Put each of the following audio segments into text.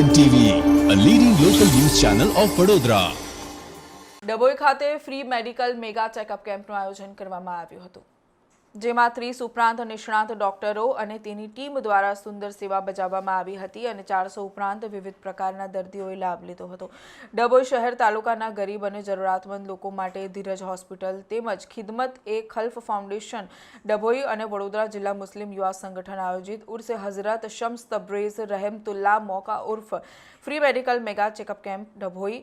N TV a leading local news channel of Vadodara Dabhoi ખાતે free medical mega checkup કેમ્પનું આયોજન કરવામાં આવ્યું હતું. જેમાં ત્રીસ ઉપરાંત નિષ્ણાત ડોક્ટરો અને તેની ટીમ દ્વારા સુંદર સેવા બજાવવામાં આવી હતી અને ચારસો ઉપરાંત વિવિધ પ્રકારના દર્દીઓએ લાભ લીધો હતો. ડભોઈ શહેર તાલુકાના ગરીબ અને જરૂરિયાતમંદ લોકો માટે ધીરજ હોસ્પિટલ તેમજ ખિદમત એ ખલ્ફ ફાઉન્ડેશન, ડભોઈ અને વડોદરા જિલ્લા મુસ્લિમ યુવા સંગઠન આયોજિત ઉર્સે હઝરત શમ્સ તબ્રેઝ રહેમતુલ્લા મોકા ઉર્ફ, free medical mega checkup camp, Dabhoi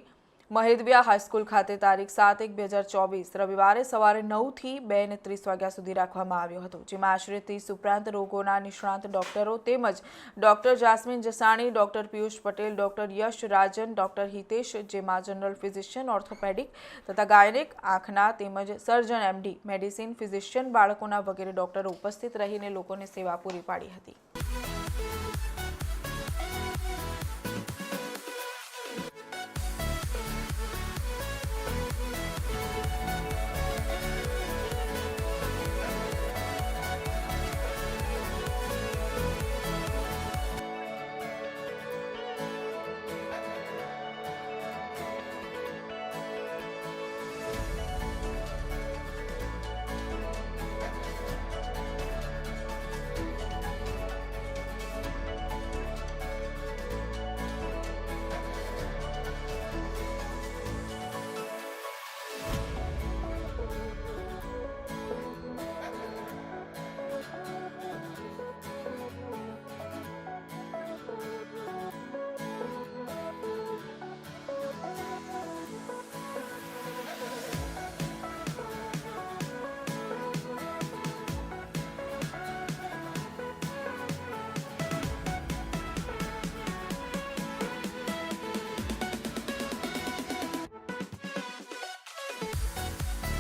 Mahdaviya high school ખાતે તારીખ સાત એક બે હજાર ચોવીસ રવિવારે સવારે નવથી બે ને ત્રીસ વાગ્યા સુધી રાખવામાં આવ્યો હતો, જેમાં આશરે ત્રીસ ઉપરાંત રોગોના નિષ્ણાંત ડોક્ટરો તેમજ doctor Jasmin Jasani, doctor Piyush Patel, doctor Yash Rajan, doctor Hitesh, જેમાં જનરલ ફિઝિશિયન, ઓર્થોપેડિક તથા ગાયનિક, આંખના તેમજ સર્જન, એમડી, મેડિસિન, ફિઝિશિયન બાળકોના વગેરે ડોક્ટરો ઉપસ્થિત રહીને લોકોને સેવા પૂરી પાડી હતી.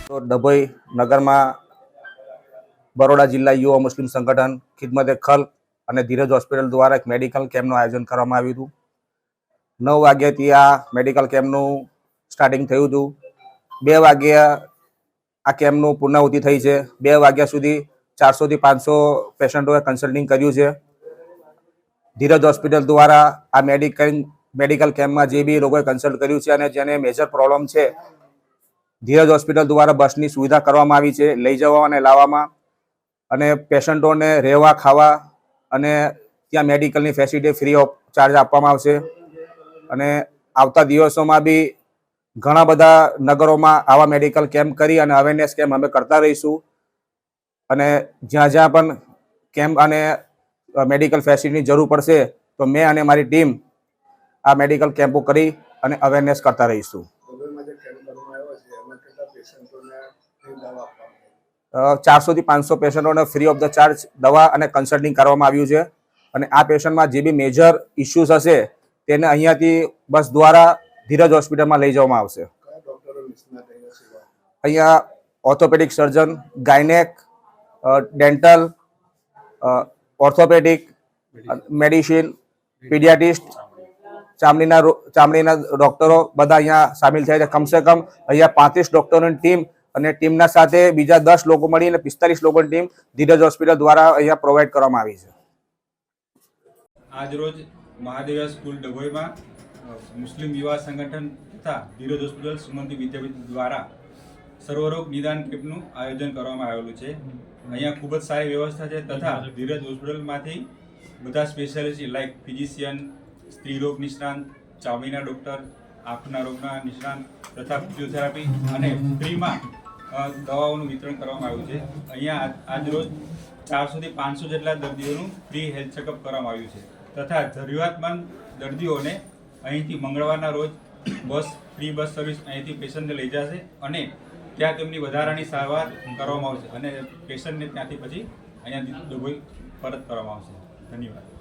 તો ડભોઈ નગરમાં બરોડા જિલ્લા યુવા મુસ્લિમ સંગઠન ખિદમતે ખલ અને ધીરજ હોસ્પિટલ દ્વારા એક મેડિકલ કેમ્પનું આયોજન કરવામાં આવ્યું હતું. નવ વાગ્યાથી આ મેડિકલ કેમ્પનું સ્ટાર્ટિંગ થયું હતું. બે વાગ્યા આ કેમ્પનું પૂર્ણાહુતિ થઈ છે. બે વાગ્યા સુધી ચારસોથી પાંચસો પેશન્ટોએ કન્સલ્ટિંગ કર્યું છે. ધીરજ હોસ્પિટલ દ્વારા આ મેડિકલ મેડિકલ કેમ્પમાં જે બી લોકોએ કન્સલ્ટ કર્યું છે અને જેને મેજર પ્રોબ્લેમ છે ધીરજ હોસ્પિટલ દ્વારા બસની સુવિધા કરવામાં આવી છે. લઈ જવા અને લાવવામાં અને પેશન્ટોને રહેવા, ખાવા અને ત્યાં મેડિકલની ફેસિલિટી ફ્રી ઓફ ચાર્જ આપવામાં આવશે. અને આવતા દિવસોમાં બી ઘણા બધા નગરોમાં આવા મેડિકલ કેમ્પ કરી અને અવેરનેસ કેમ્પ અમે કરતા રહીશું. અને જ્યાં જ્યાં પણ કેમ્પ અને મેડિકલ ફેસિલિટીની જરૂર પડશે, તો મેં અને મારી ટીમ આ મેડિકલ કેમ્પો કરી અને અવેરનેસ કરતા રહીશું. આપવામાં ચારસો થી પાંચસો પેશન્ટોને ફ્રી ઓફ ધ ચાર્જ દવા અને કન્સલ્ટિંગ કરવામાં આવ્યું છે. અને આ પેશન્ટમાં જે બી મેજર ઇસ્યુઝ હશે, તેને અહીંયાથી બસ દ્વારા ધીરજ હોસ્પિટલમાં લઈ જવામાં આવશે. અહીંયા orthopaedic surgeon gynaec dental orthopaedic medicine paediatrist ચામડીના ચામડીના ડોક્ટરો બધા અહીંયા સામેલ થયા છે. કમસે કમ અહીંયા પાંત્રીસ ડોક્ટરોની ટીમ અને ટીમના સાથે બીજા દસ લોકો મળીને પિસ્તાલીસ લોકોની ટીમ ધીરજ હોસ્પિટલ દ્વારા અહીંયા પ્રોવાઈડ કરવામાં આવી છે. આજરોજ મહાદેવ સ્કૂલ ડભોઈમાં મુસ્લિમ યુવા સંગઠન તથા ધીરજ હોસ્પિટલ સુમંતી વિદ્યાપીઠ દ્વારા સર્વરોગ નિદાન કેમ્પનું આયોજન કરવામાં આવેલું છે. અહીંયા ખૂબ જ સારી વ્યવસ્થા છે તથા ધીરજ હોસ્પિટલમાંથી બધા સ્પેશિયાલિસ્ટ લાઇક ફિઝિશિયન સ્ત્રીરોગ નિષ્ણાંત ચામડીના ડૉક્ટર, આંખના રોગના નિષ્ણાંત તથા ફિઝિયોથેરાપી અને ફ્રીમાં દવાઓનું વિતરણ કરવામાં આવ્યું છે. અહીંયા આજ- આજરોજ ચારસોથી પાંચસો જેટલા દર્દીઓનું ફ્રી હેલ્થ ચેકઅપ કરવામાં આવ્યું છે. તથા જરૂરિયાતમંદ દર્દીઓને અહીંથી મંગળવારના રોજ બસ ફ્રી બસ સર્વિસ અહીંથી પેશન્ટને લઈ જશે અને ત્યાં તેમની વધારાની સારવાર કરવામાં આવશે અને પેશન્ટને ત્યાંથી પછી અહીંયા દુબઈ પરત કરવામાં આવશે. ધન્યવાદ.